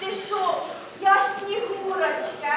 Ти що? Я ж снігурочка.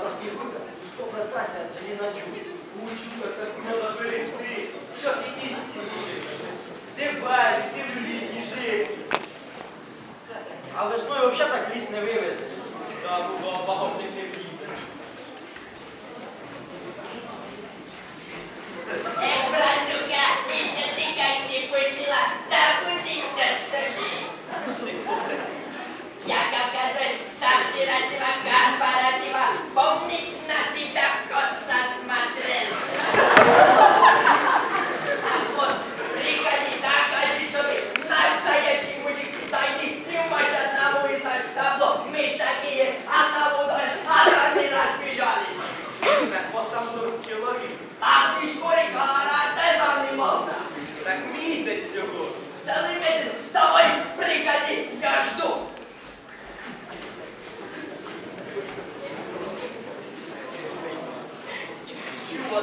авторских выгод, 100% не ночу. Учу, так треба берегти. Щас якісь дебалі, ці жулітні жити. А весною взагалі так ліс не вивезеш. Та бо не влізе. Е, братуха, ти ще тиканчі пошила, забудишся, що ли? Я кавказець, сам ще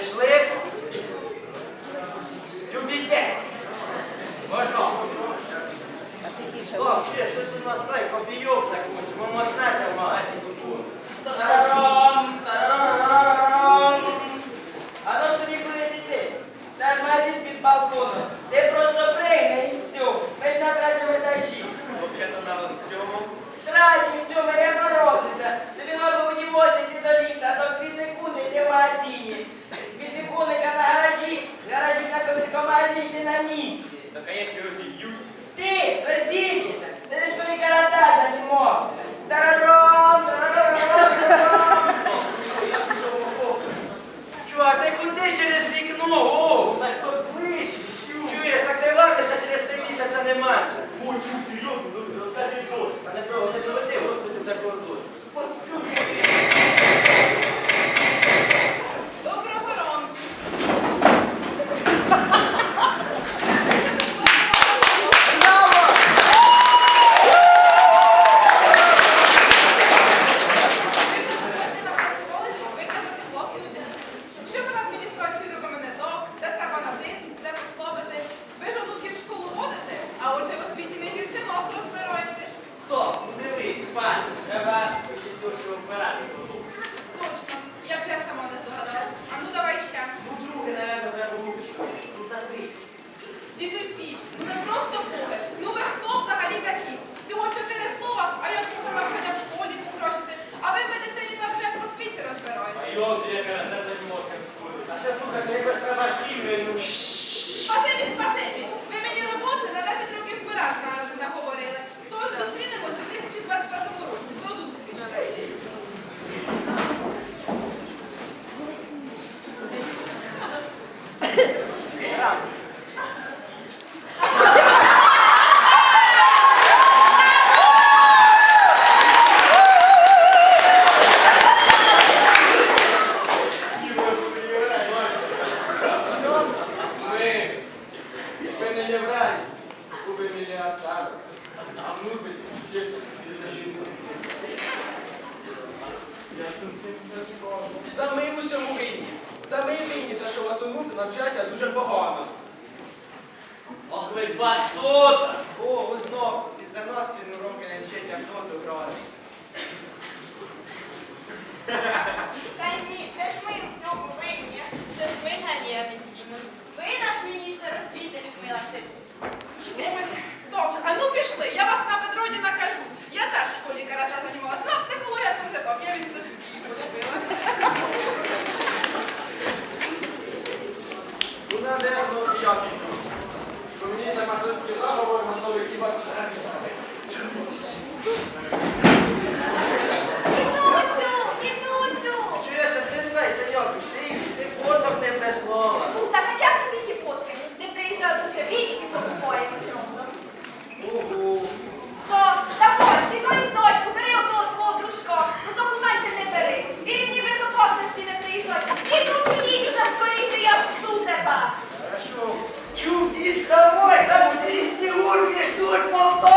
fish live. займається. Будь серйозно, не єврей, купи мільярдер. А внуки чесно віддають. Я сам цим не шкода. Самий в усьому винні. Самий винні, те, що у вас онук навчаться дуже погано. Ох ви басота! О, ви знов, із-за нас він уроки не вчить, як доту гратися. Та Иди домой, там здесь не урнешь, тут полтора.